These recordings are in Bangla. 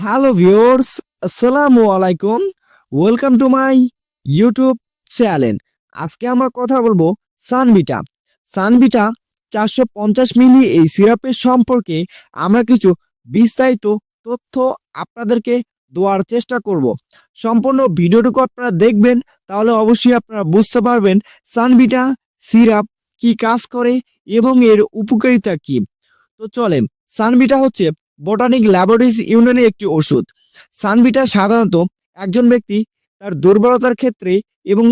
হ্যালো ভিউয়ার্স আসসালামু আলাইকুম welcome to my YouTube channel আজকে আমরা কথা বলব সানবিটা সানবিটা চারশো পঞ্চাশ মিলি এই সিরাপের সম্পর্কে আমরা কিছু বিস্তারিত তথ্য আপনাদেরকে দেওয়ার চেষ্টা করব। সম্পূর্ণ ভিডিওটুকু আপনারা দেখবেন, তাহলে অবশ্যই আপনারা বুঝতে পারবেন সানবিটা সিরাপ কি কাজ করে এবং এর উপকারিতা কি। তো চলেন সানবিটা হচ্ছে বোটানিক ল্যাবরেটরিজ ইউনিয়নের একটি ওষুধ। সানভিটা সাধারণত একজন ব্যক্তি তার দুর্বলতার ক্ষেত্রে এবং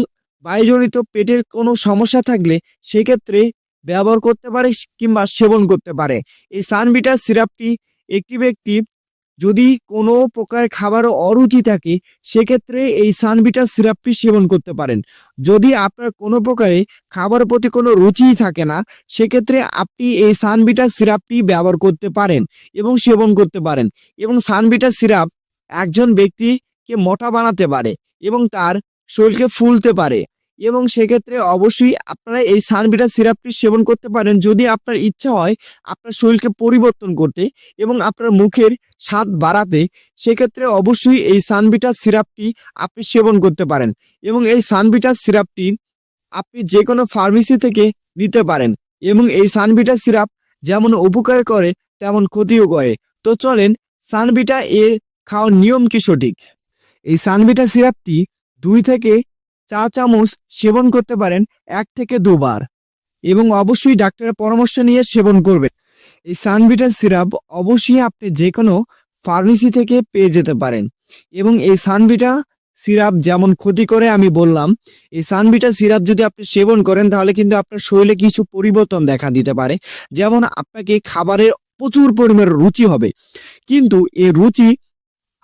বায়ুজনিত পেটের কোনো সমস্যা থাকলে সেক্ষেত্রে ব্যবহার করতে পারে কিংবা সেবন করতে পারে। এই সানভিটা সিরাপটি একটি ব্যক্তি যদি কোনো প্রকার খাবারও অরুচি থাকে, সেক্ষেত্রে এই সানবিটা সিরাপটি সেবন করতে পারেন। যদি আপনার কোনো প্রকারে খাবারের প্রতি কোনো রুচিই থাকে না, সেক্ষেত্রে আপনি এই সানবিটা সিরাপটি ব্যবহার করতে পারেন এবং সেবন করতে পারেন। এবং সানবিটা সিরাপ একজন ব্যক্তিকে মোটা বানাতে পারে এবং তার শরীরকে ফুলতে পারে। এবং সেক্ষেত্রে অবশ্যই আপনারা এই সানবিটা সিরাপটি সেবন করতে পারেন। যদি আপনার ইচ্ছা হয় আপনার শরীরকে পরিবর্তন করতে এবং আপনার মুখের স্বাদ বাড়াতে, সেক্ষেত্রে অবশ্যই এই সানবিটা সিরাপটি আপনি সেবন করতে পারেন এবং এই সানবিটা সিরাপটি আপনি যে কোনো ফার্মেসি থেকে নিতে পারেন এবং এই সানবিটা সিরাপ যেমন উপকার করে, তেমন ক্ষতিও করে। তো চলেন সানবিটা এর খাওয়ার নিয়ম কি সঠিক? এই সানবিটা সিরাপটি দুই থেকে চার চামচ সেবন করতে পারেন এক থেকে দুবার এবং অবশ্যই ডাক্তারের পরামর্শ নিয়ে সেবন করবেন। এই সানবিটা সিরাপ অবশ্যই আপনি যে কোনো ফার্মেসি থেকে পেয়ে যেতে পারেন এবং এই সানভিটা সিরাপ যেমন ক্ষতি করে আমি বললাম, এই সানবিটা সিরাপ যদি আপনি সেবন করেন তাহলে কিন্তু আপনার শরীরে কিছু পরিবর্তন দেখা দিতে পারে। যেমন আপনাকে খাবারের প্রচুর পরিমাণে রুচি হবে। কিন্তু এই রুচি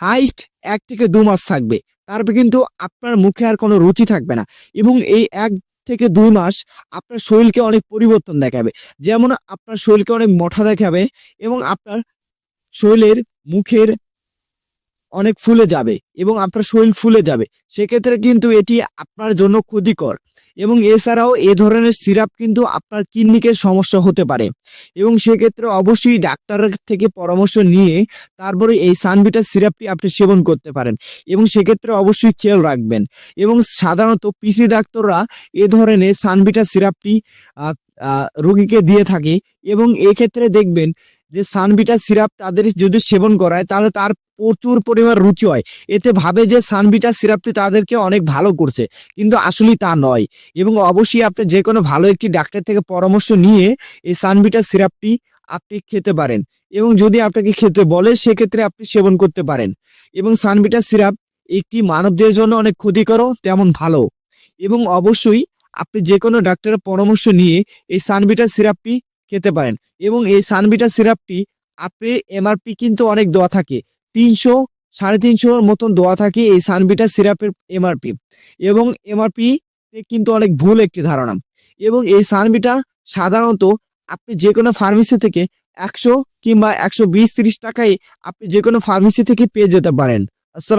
হাইস্ট এক থেকে দু মাস থাকবে। তারপর কিন্তু আপনার মুখে আর কোনো রুচি থাকবে না। এবং এই এক থেকে দুই মাস আপনার শরীরকে অনেক পরিবর্তন দেখাবে। যেমন আপনার শরীরকে অনেক মোটা দেখাবে এবং আপনার শরীরের মুখের অনেক ফুলে যাবে এবং আপনার শরীর ফুলে যাবে। সেক্ষেত্রে কিন্তু এটি আপনার জন্য ক্ষতিকর এবং এছাড়াও এ ধরনের সিরাপ কিন্তু আপনার কিডনিকের সমস্যা হতে পারে এবং সেক্ষেত্রে অবশ্যই ডাক্তারের থেকে পরামর্শ নিয়ে তারপরে এই সানবিটা সিরাপটি আপনি সেবন করতে পারেন এবং সেক্ষেত্রে অবশ্যই খেয়াল রাখবেন এবং সাধারণত পিসি ডাক্তাররা এ ধরনের সানবিটা সিরাপটি রোগীকে দিয়ে থাকে এবং এক্ষেত্রে দেখবেন যে সানবিটা সিরাপ তাদের যদি সেবন করায়, তাহলে তার প্রচুর পরিমাণ রুচি হয়। এতে ভাবে যে সানবিটা সিরাপটি তাদেরকে অনেক ভালো করছে, কিন্তু আসলেই তা নয়। এবং অবশ্যই আপনি যে কোনো ভালো একটি ডাক্তার থেকে পরামর্শ নিয়ে এই সানবিটা সিরাপটি আপনি খেতে পারেন। এবং যদি আপনাকে খেতে বলে, সেক্ষেত্রে আপনি সেবন করতে পারেন। এবং সানবিটা সিরাপ একটি মানবদের জন্য অনেক ক্ষতিকরও, তেমন ভালো। এবং অবশ্যই আপনি যে কোনো ডাক্তারের পরামর্শ নিয়ে এই সানবিটা সিরাপটি খেতে পারেন। এবং এই সানবিটা সিরাপটি আপনি এমআরপি কিন্তু অনেক দেওয়া থাকে। তিনশো, সাড়ে তিনশোর মতন দেওয়া থাকে এই সানবিটা সিরাপের এমআরপি। এবং এমআরপি কিন্তু অনেক ভুল একটি ধারণা। এবং এই সানবিটা সাধারণত আপনি যে কোনো ফার্মেসি থেকে একশো কিংবা একশো বিশ, তিরিশ টাকায় আপনি যে কোনো ফার্মেসি থেকে পেয়ে যেতে পারেন। আসসালাম